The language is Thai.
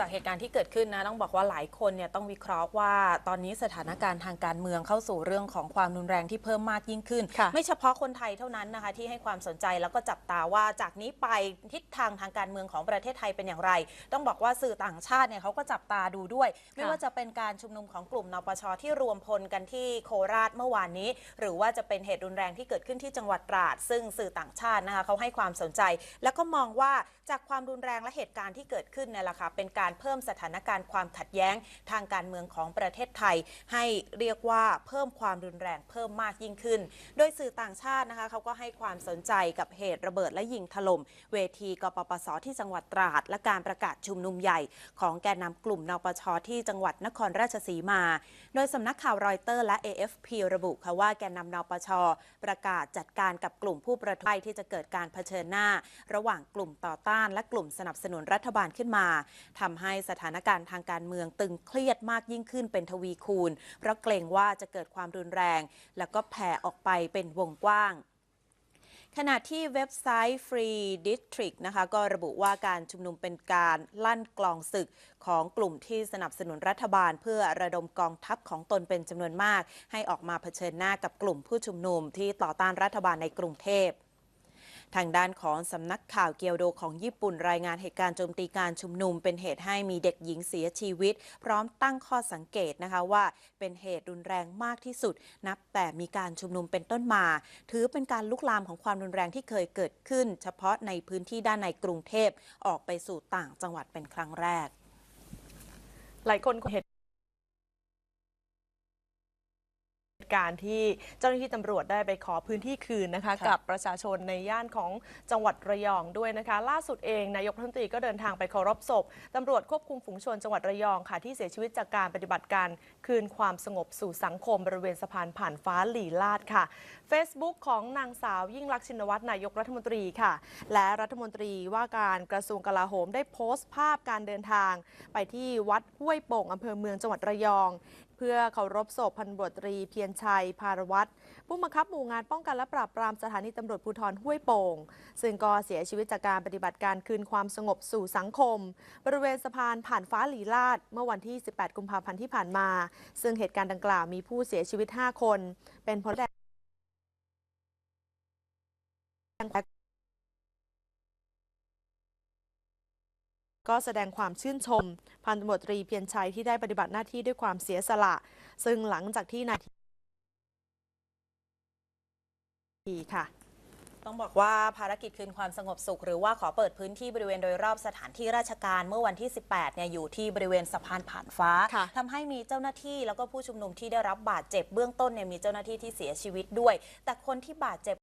จากเหตุการณ์ที่เกิดขึ้นนะต้องบอกว่าหลายคนเนี่ยต้องวิเคราะห์ว่าตอนนี้สถานการณ์ทางการเมืองเข้าสู่เรื่องของความรุนแรงที่เพิ่มมากยิ่งขึ้นค่ะไม่เฉพาะคนไทยเท่านั้นนะคะที่ให้ความสนใจแล้วก็จับตาว่าจากนี้ไปทิศทางทางการเมืองของประเทศไทยเป็นอย่างไร ต้องบอกว่าสื่อต่างชาติเนี่ยเขาก็จับตาดูด้วย ไม่ว่าจะเป็นการชุมนุมของกลุ่มนปชที่รวมพลกันที่โคราชเมื่อวานนี้ หรือว่าจะเป็นเหตุรุนแรงที่เกิดขึ้นที่จังหวัดตราด ซึ่งสื่อต่างชาตินะคะเขาให้ความสนใจ แล้วก็มองว่าจากความรุนแรงและเหตุการณ์ที่เกิดขึ้นเนี่ยแหละค่ะเป็นการเพิ่มสถานการณ์ความขัดแย้งทางการเมืองของประเทศไทย ให้เรียกว่าเพิ่มความรุนแรงเพิ่มมากยิ่งขึ้น โดยสื่อต่างชาตินะคะเขาก็ให้ความสนใจกับเหตุระเบิดและยิงถล่มเวทีกปปสที่จังหวัดตราด และการประกาศชุมนุมใหญ่ ของแกนนำกลุ่มนปชที่จังหวัดนครราชสีมา โดยสำนักข่าวรอยเตอร์และ AFP ระบุค่ะว่าแกนนำนปชประกาศจัดการกับกลุ่มผู้ประท้วงที่จะเกิดการเผชิญหน้า ระหว่างกลุ่มต่อต้านและกลุ่มสนับสนุนรัฐบาลขึ้นมาทำให้สถานการณ์ทางการเมืองตึงเครียดมากยิ่งขึ้นเป็นทวีคูณ เพราะเกรงว่าจะเกิดความรุนแรง แล้วก็แผ่ออกไปเป็นวงกว้างขณะที่เว็บไซต์ Free District นะคะก็ระบุว่าการชุมนุมเป็นการลั่นกลองศึกของกลุ่มที่สนับสนุนรัฐบาล เพื่อระดมกองทัพของตนเป็นจำนวนมาก ให้ออกมาเผชิญหน้ากับกลุ่มผู้ชุมนุมที่ต่อต้านรัฐบาลในกรุงเทพ ทางด้านของสำนักข่าวเกียวโดของญี่ปุ่นรายงานเหตุการณ์โจมตีการชุมนุม เป็นเหตุให้มีเด็กหญิงเสียชีวิต พร้อมตั้งข้อสังเกตนะคะว่าเป็นเหตุรุนแรงมากที่สุด นับแต่มีการชุมนุมเป็นต้นมา ถือเป็นการลุกลามของความรุนแรงที่เคยเกิดขึ้น เฉพาะในพื้นที่ด้านในกรุงเทพออกไปสู่ต่างจังหวัดเป็นครั้งแรก หลายคนเห็น ตุการณ์ที่เจ้าหน้าที่ตำรวจได้ไปขอพื้นที่คืนนะคะค่ะกับประชาชนในย่านของจังหวัดระยองด้วยนะคะ ล่าสุดเองนายกรัฐมนตรีก็เดินทางไปเคารพศพตำรวจควบคุมฝูงชนจังหวัดระยองค่ะที่เสียชีวิตจากการปฏิบัติการคืนความสงบสู่สังคมบริเวณสะพานผ่านฟ้าหลีลาดค่ะ Facebook ของนางสาวยิ่งลักษณ์ชินวัตรนายกรัฐมนตรีค่ะ และรัฐมนตรีว่าการกระทรวงกลาโหมได้โพสต์ภาพการเดินทาง ไปที่วัดห้วยโป่งอำเภอเมืองจังหวัดระยองเพื่อเคารพศพพันตำรวจตรีเพียรชัยพารวัตรผู้บังคับหมู่งานป้องกันและปราบปรามสถานีตำรวจภูธรห้วยโป่ง ซึ่งก็เสียชีวิตจากการปฏิบัติการคืนความสงบสู่สังคม บริเวณสะพานผ่านฟ้าหลีลาด เมื่อวันที่ 18 กุมภาพันธ์ที่ผ่านมา ซึ่งเหตุการณ์ดังกล่าวมีผู้เสียชีวิต 5 คน เป็นพลแดง ก็แสดงความชื่นชม พันตำรวจตรีเพียรชัยที่ได้ปฏิบัติหน้าที่ด้วยความเสียสละ ซึ่งหลังจากที่นายทีค่ะต้องบอกว่าภารกิจคืนความสงบสุข หรือว่าขอเปิดพื้นที่บริเวณโดยรอบสถานที่ราชการเมื่อวันที่ 18 เนี่ยอยู่ที่บริเวณสะพานผ่านฟ้าค่ะทำให้มีเจ้าหน้าที่แล้วก็ผู้ชุมนุมที่ได้รับบาดเจ็บเบื้องต้นเนี่ยมีเจ้าหน้าที่ที่เสียชีวิตด้วย แต่คนที่บาดเจ็บ